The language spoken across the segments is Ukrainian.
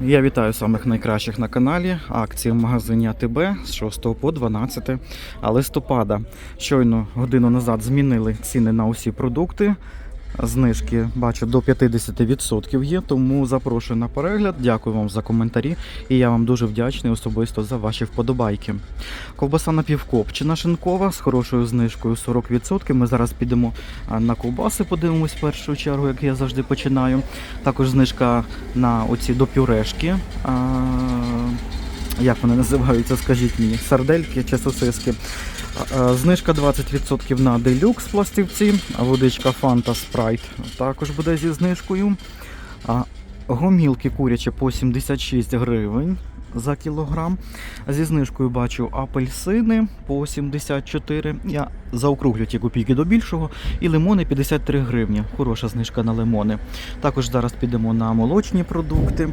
Я вітаю самих найкращих на каналі. Акції в магазині АТБ з 6 по 12 листопада. Щойно годину назад змінили ціни на усі продукти. Знижки бачу до 50% є, тому запрошую на перегляд. Дякую вам за коментарі. І я вам дуже вдячний особисто за ваші вподобайки. Ковбаса напівкопчена шинкова з хорошою знижкою 40%. Ми зараз підемо на ковбаси, подивимось в першу чергу, як я завжди починаю. Також знижка на оці до пюрешки. Як вони називаються, скажіть мені, сардельки чи сосиски. Знижка 20% на делюкс пластівці, водичка Fanta Sprite також буде зі знижкою. Гомілки курячі по 76 гривень за кілограм. Зі знижкою бачу апельсини по 74. Я заокруглю ті копійки до більшого. І лимони 53 гривні. Хороша знижка на лимони. Також зараз підемо на молочні продукти.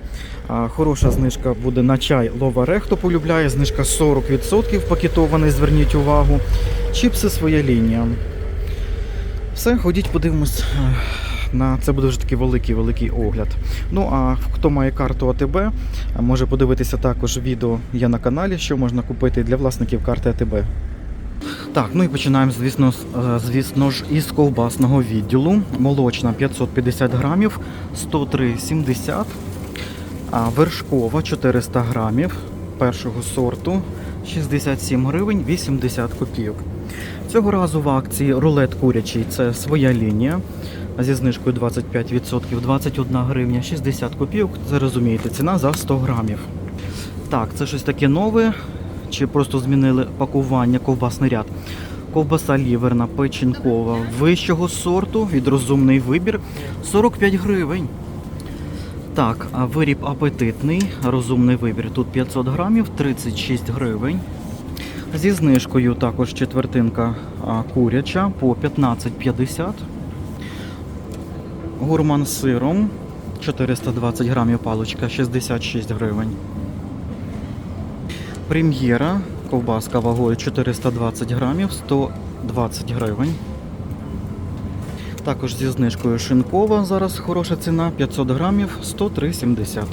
Хороша знижка буде на чай Ловаре, хто полюбляє. Знижка 40% пакетований, зверніть увагу. Чіпси своя лінія. Все, ходіть, подивимось. На це буде вже такий великий великий огляд. Ну а хто має карту АТБ, може подивитися також відео є на каналі, що можна купити для власників карти АТБ. Так, ну і починаємо, звісно, е, звісно ж, із ковбасного відділу. Молочна 550 грамів, 103,70. А вершкова 400 грамів першого сорту, 67 гривень 80 копійок. Цього разу в акції рулет курячий це своя лінія. Зі знижкою 25%, 21 гривня 60 копійок. Це розумієте, ціна за 100 грамів. Так, це щось таке нове. Чи просто змінили пакування, ковбасний ряд. Ковбаса ліверна, печінкова, вищого сорту, від розумний вибір 45 гривень. Так, а виріб апетитний, розумний вибір. Тут 500 грамів, 36 гривень. Зі знижкою також четвертинка куряча по 15,50. Гурман з сиром 420 грамів паличка 66 гривень. Прем'єра ковбаска вагою 420 грамів 120 гривень. Також зі знижкою шинкова зараз хороша ціна 500 грамів 103,70.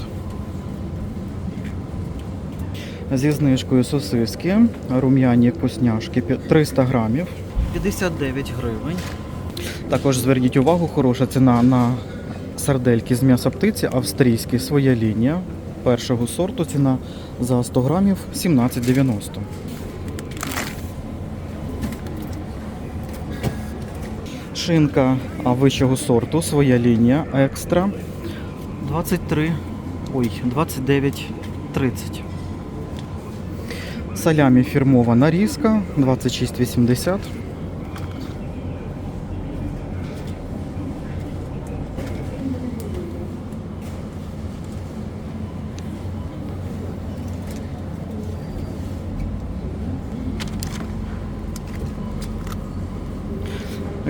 Зі знижкою сосиски рум'яні вкусняшки пі- 300 грамів 59 гривень. Також зверніть увагу, хороша ціна на сардельки з м'яса птиці, австрійські своя лінія. Першого сорту ціна за 100 грамів 17,90. Шинка вищого сорту, своя лінія екстра 23, ой, 29,30. Салямі фірмова нарізка 26,80.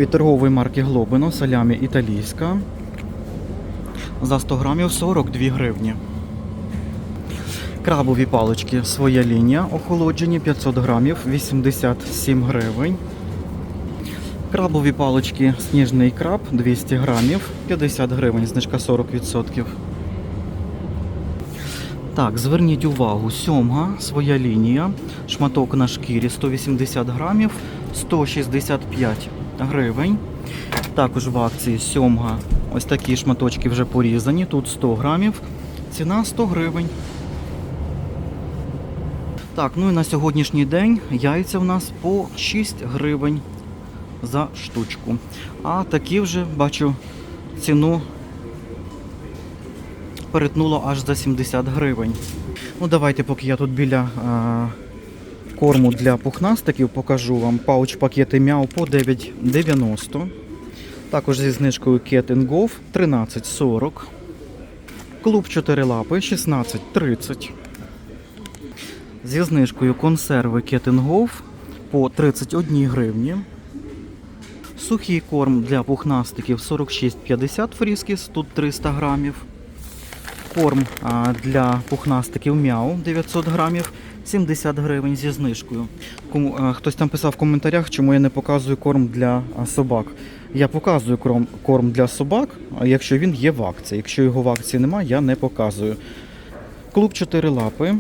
Від торгової марки Глобино салямі італійська. За 100 грамів 42 гривні. Крабові палички своя лінія, охолоджені 500 грамів, 87 гривень. Крабові палички сніжний краб 200 грамів, 50 гривень, знижка 40%. Так, зверніть увагу, сьомга, своя лінія, шматок на шкірі 180 грамів, 165 гривень. Також в акції сьомга, ось такі шматочки вже порізані, тут 100 грамів, ціна 100 гривень. Так, ну і на сьогоднішній день яйця в нас по 6 гривень за штучку. А такі вже бачу ціну перетнуло аж за 70 гривень. Ну давайте, поки я тут біля а, корму для пухнастиків, покажу вам пауч пакети м'яу по 9,90. Також зі знижкою Cat Golf 13,40. Клуб 4 лапи 16,30. Зі знижкою консерви Кетенгоф по 31 гривні. Сухий корм для пухнастиків 46,50 фріскіс, тут 300 грамів. Корм для пухнастиків мяу 900 грамів, 70 гривень зі знижкою. Кому, а, хтось там писав в коментарях, чому я не показую корм для а, собак. Я показую корм, корм для собак, а якщо він є в акції. Якщо його в акції немає, я не показую. Клуб 4 лапи,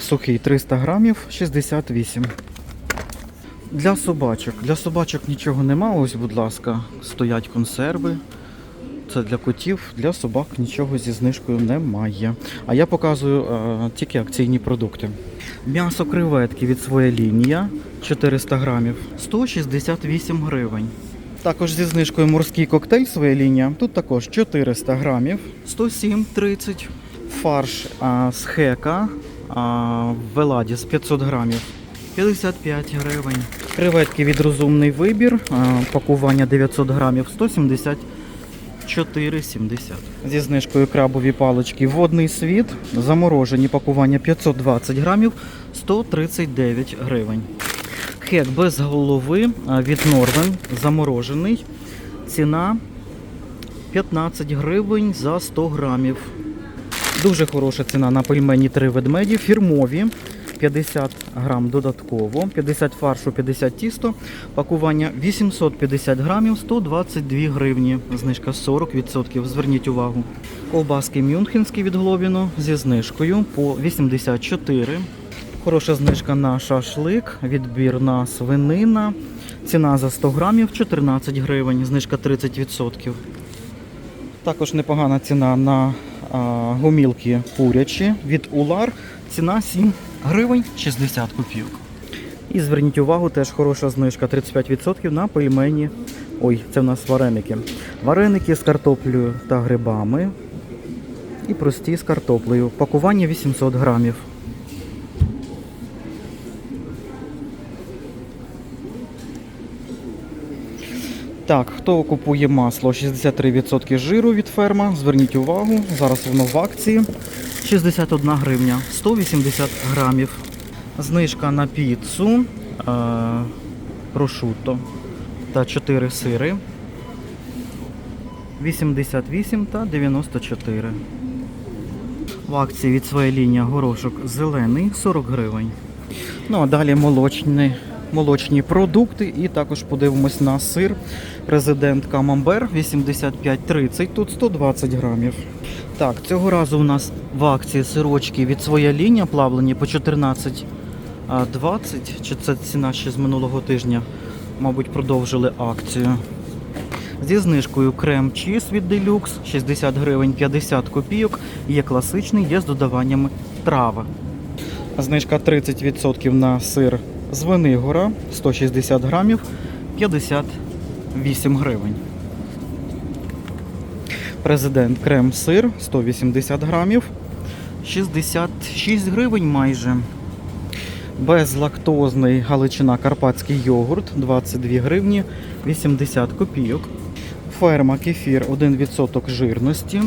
сухий 300 грамів, 68. Для собачок. Для собачок нічого нема. Ось, будь ласка, стоять консерви. Це для котів, для собак нічого зі знижкою немає. А я показую е, тільки акційні продукти. М'ясо креветки від своя лінія 400 грамів 168 гривень. Також зі знижкою морський коктейль своя лінія. Тут також 400 грамів 107,30. Фарш а, з хека а, в Веладіс 500 грамів 55 гривень. Креветки від розумний вибір. а, Пакування 900 грамів 170 4,70. Зі знижкою крабові палички водний світ. Заморожені пакування 520 грамів 139 гривень. Хек без голови від Норвен заморожений. Ціна 15 гривень за 100 грамів. Дуже хороша ціна на пельмені три ведмеді. Фірмові 50 грам додатково, 50 фаршу, 50 тісто. Пакування 850 грамів, 122 гривні. Знижка 40%. Зверніть увагу. Ковбаски мюнхенські від Глобіно зі знижкою по 84. Хороша знижка на шашлик, відбірна свинина. Ціна за 100 грамів 14 гривень, знижка 30%. Також непогана ціна на а, гомілки курячі від Улар. Ціна 7 гривень 60 копійок. І зверніть увагу, теж хороша знижка 35% на пельмені. Ой, це в нас вареники. Вареники з картоплею та грибами. І прості з картоплею. Пакування 800 грамів. Так, хто купує масло 63% жиру від ферма, зверніть увагу, зараз воно в акції. 61 гривня, 180 грамів. Знижка на піцу, е, прошутто та 4 сири. 88 та 94. В акції від своєї лінії горошок зелений 40 гривень. Ну а далі молочні, молочні продукти. І також подивимось на сир. Президент Камамбер 85,30, тут 120 грамів. Так, цього разу у нас в акції сирочки від своя лінія плавлені по 14,20. Чи це ціна ще з минулого тижня? Мабуть, продовжили акцію. Зі знижкою крем чіз від Deluxe 60 гривень 50 копійок. Є класичний, є з додаваннями трава. Знижка 30% на сир з Венигора 160 грамів 58 гривень. Президент крем сир 180 грамів 66 гривень майже. Безлактозний галичина карпатський йогурт 22 гривні 80 копійок. Ферма кефір 1% жирності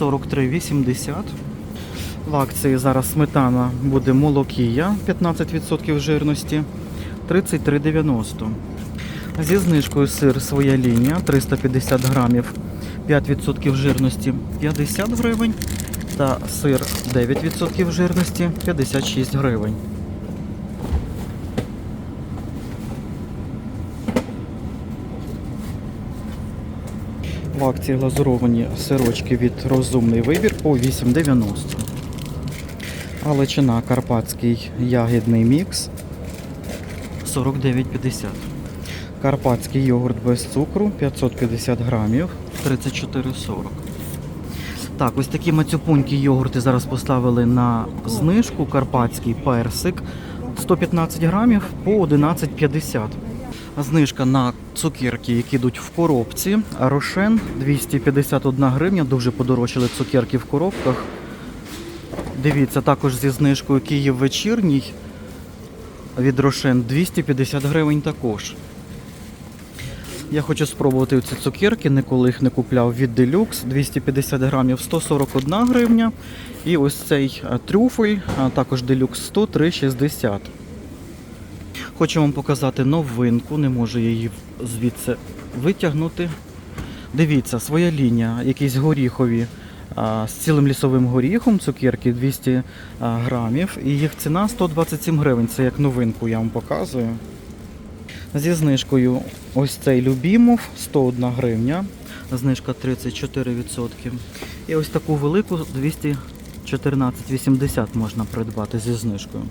43,80. В акції зараз сметана буде молокія 15% жирності 33,90. Зі знижкою сир своя лінія 350 грамів 5% жирності 50 гривень. Та сир 9% жирності 56 гривень. В акції глазуровані сирочки від розумний вибір по 8,90. Галичина Карпатський ягідний мікс 49,50. Карпатський йогурт без цукру 550 грамів 34,40. Так, ось такі мацюпунькі йогурти зараз поставили на знижку. Карпатський персик 115 грамів по 11,50. Знижка на цукерки, які йдуть в коробці. Рошен 251 гривня. Дуже подорожчали цукерки в коробках. Дивіться, також зі знижкою Київ вечірній від Рошен 250 гривень також. Я хочу спробувати ці цукерки, ніколи їх не купляв від Deluxe 250 грамів 141 гривня. І ось цей е, трюфель, також Deluxe 103,60. Хочу вам показати новинку, не можу її звідси витягнути. Дивіться, своя лінія, якісь горіхові а, з цілим лісовим горіхом, цукерки 200 а, грамів. І їх ціна 127 гривень. Це як новинку я вам показую. Зі знижкою ось цей Любімов 101 гривня, знижка 34%. І ось таку велику 214,80 можна придбати зі знижкою.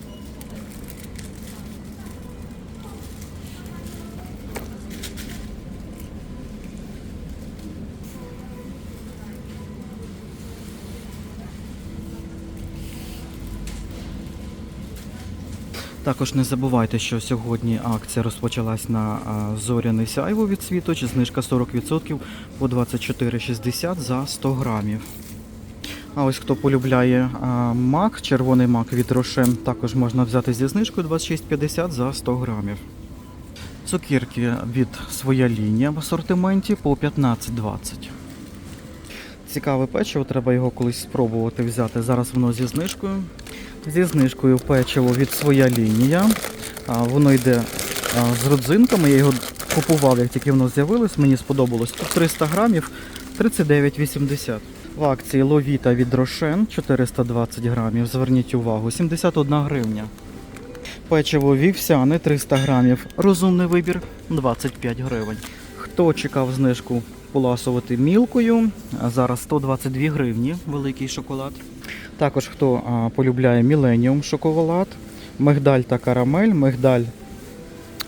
Також не забувайте, що сьогодні акція розпочалась на зоряний сяйво від світоч, знижка 40% по 24,60 за 100 грамів. А ось хто полюбляє мак, червоний мак від Рошен, також можна взяти зі знижкою 26,50 за 100 грамів. Цукірки від своя лінія в асортименті по 15,20. Цікаве печиво, треба його колись спробувати взяти. Зараз воно зі знижкою. Зі знижкою печиво від своя лінія. Воно йде з родзинками. Я його купував, як тільки воно з'явилось. Мені сподобалось. Тут 300 грамів 39,80. В акції Ловіта від Рошен 420 грамів. Зверніть увагу, 71 гривня. Печиво вівсяне 300 грамів. Розумний вибір 25 гривень. Хто чекав знижку поласувати мілкою? Зараз 122 гривні великий шоколад. Також хто полюбляє Millennium шоколад, мигдаль та карамель, мигдаль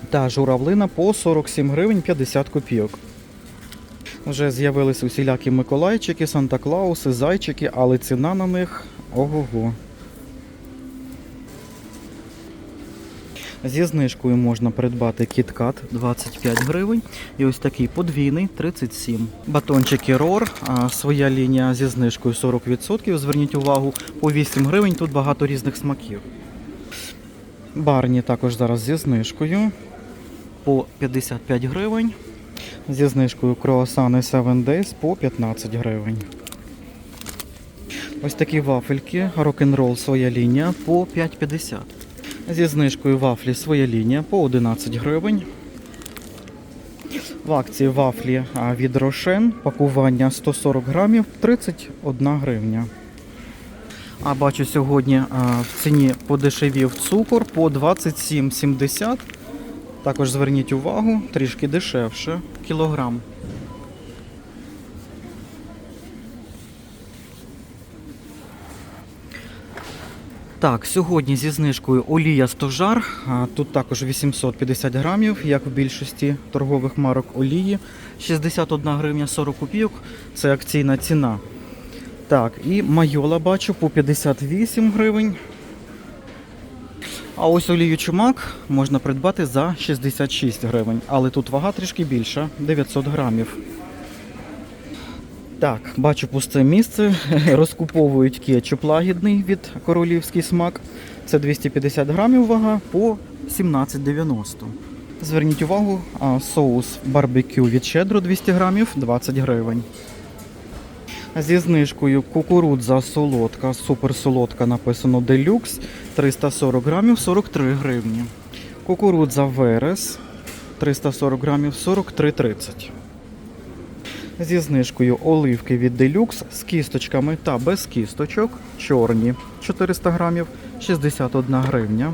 та журавлина по 47 гривень 50 копійок. Вже з'явилися усілякі Миколайчики, Санта-Клауси, зайчики, але ціна на них ого-го. Зі знижкою можна придбати кіткат 25 гривень. І ось такий подвійний 37. Батончики Рор, своя лінія зі знижкою 40%. Зверніть увагу, по 8 гривень тут багато різних смаків. Барні також зараз зі знижкою по 55 гривень. Зі знижкою круасани 7 Days по 15 гривень. Ось такі вафельки, рок-н-рол своя лінія по 5,50. Зі знижкою вафлі своя лінія по 11 гривень. В акції вафлі від Рошен пакування 140 грамів 31 гривня. А бачу сьогодні в ціні подешевів цукор по 27,70. Також зверніть увагу, трішки дешевше кілограм. Так, сьогодні зі знижкою олія стожар. Тут також 850 грамів, як в більшості торгових марок олії. 61 гривня 40 копійок. Це акційна ціна. Так, і майола бачу по 58 гривень. А ось олію чумак можна придбати за 66 гривень. Але тут вага трішки більша 900 грамів. Так, бачу пусте місце. Розкуповують кетчуп лагідний від королівський смак. Це 250 грамів вага по 17,90. Зверніть увагу, соус барбекю від щедро 200 грамів 20 гривень. Зі знижкою кукурудза солодка, суперсолодка написано делюкс 340 грамів 43 гривні. Кукурудза верес 340 грамів 43,30. Зі знижкою оливки від Deluxe з кісточками та без кісточок. Чорні 400 грамів 61 гривня.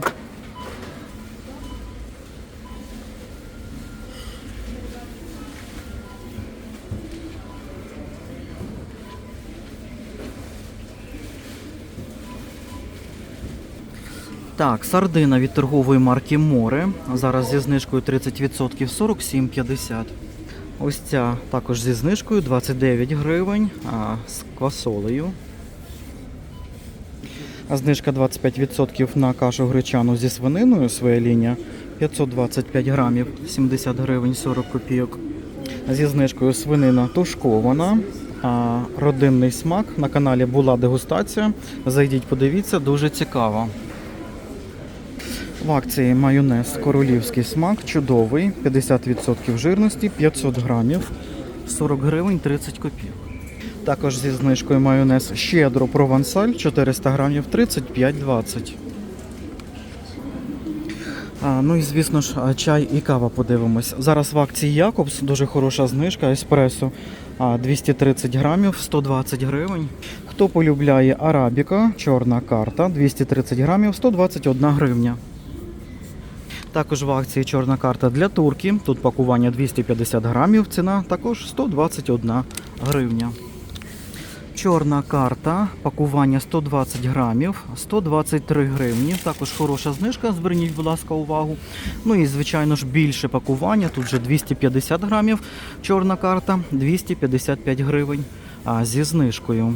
Так, сардина від торгової марки Море. Зараз зі знижкою 30% 47,50. Ось ця також зі знижкою 29 гривень а, з квасолею. А знижка 25% на кашу гречану зі свининою своя лінія 525 грамів 70 гривень 40 копійок. Зі знижкою свинина тушкована. А, родинний смак. На каналі була дегустація. Зайдіть, подивіться, дуже цікаво. В акції майонез королівський смак, чудовий, 50% жирності, 500 грамів, 40 гривень 30 копійок. Також зі знижкою майонез щедро провансаль, 400 грамів, 35,20. А, ну і звісно ж, чай і кава подивимось. Зараз в акції Якобс дуже хороша знижка еспресо. 230 грамів, 120 гривень. Хто полюбляє арабіка, чорна карта, 230 грамів, 121 гривня. Також в акції чорна карта для турки. Тут пакування 250 грамів, ціна також 121 гривня. Чорна карта, пакування 120 грамів, 123 гривні. Також хороша знижка, зверніть, будь ласка, увагу. Ну і, звичайно ж, більше пакування. Тут вже 250 грамів. Чорна карта, 255 гривень а, зі знижкою.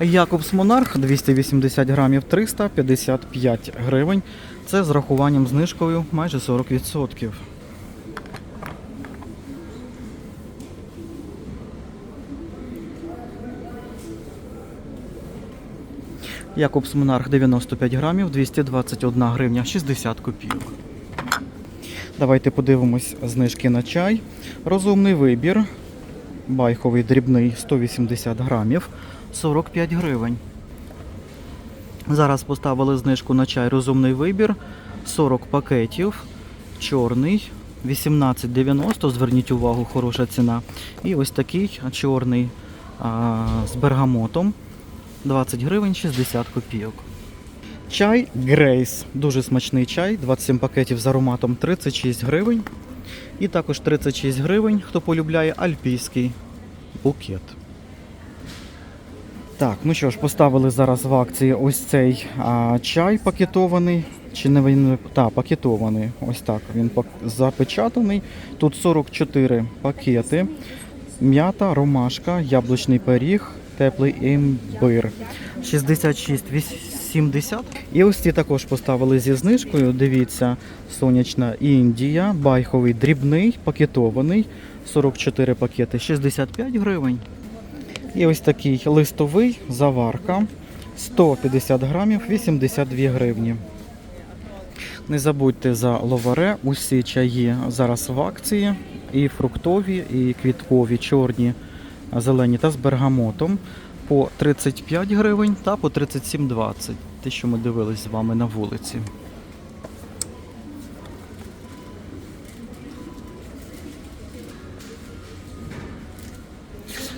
Якобс Монарх 280 грамів 355 гривень. Це з рахуванням знижкою майже 40%. Якобс Монарх 95 грамів, 221 гривня 60 копійок. Давайте подивимось знижки на чай. Розумний вибір. Байховий дрібний 180 грамів, 45 гривень. Зараз поставили знижку на чай розумний вибір. 40 пакетів. Чорний 18,90. Зверніть увагу, хороша ціна. І ось такий чорний а, з бергамотом. 20 гривень 60 копійок. Чай Грейс. Дуже смачний чай. 27 пакетів з ароматом 36 гривень. І також 36 гривень, хто полюбляє альпійський букет. Так, ну що ж, поставили зараз в акції ось цей а, чай пакетований. Чи не він та, пакетований. Ось так. Він запечатаний. Тут 44 пакети. М'ята, ромашка, яблучний пиріг, теплий імбир. 66,80. І ось ці також поставили зі знижкою. Дивіться, сонячна Індія, байховий дрібний, пакетований. 44 пакети, 65 гривень. І ось такий листовий заварка 150 грамів, 82 гривні. Не забудьте за ловаре. Усі чаї зараз в акції. І фруктові, і квіткові, чорні, зелені та з бергамотом по 35 гривень та по 37,20. Те, що ми дивились з вами на вулиці.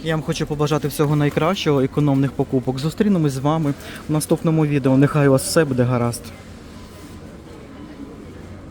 Я вам хочу побажати всього найкращого, економних покупок. Зустрінемось з вами в наступному відео. Нехай у вас все буде гаразд.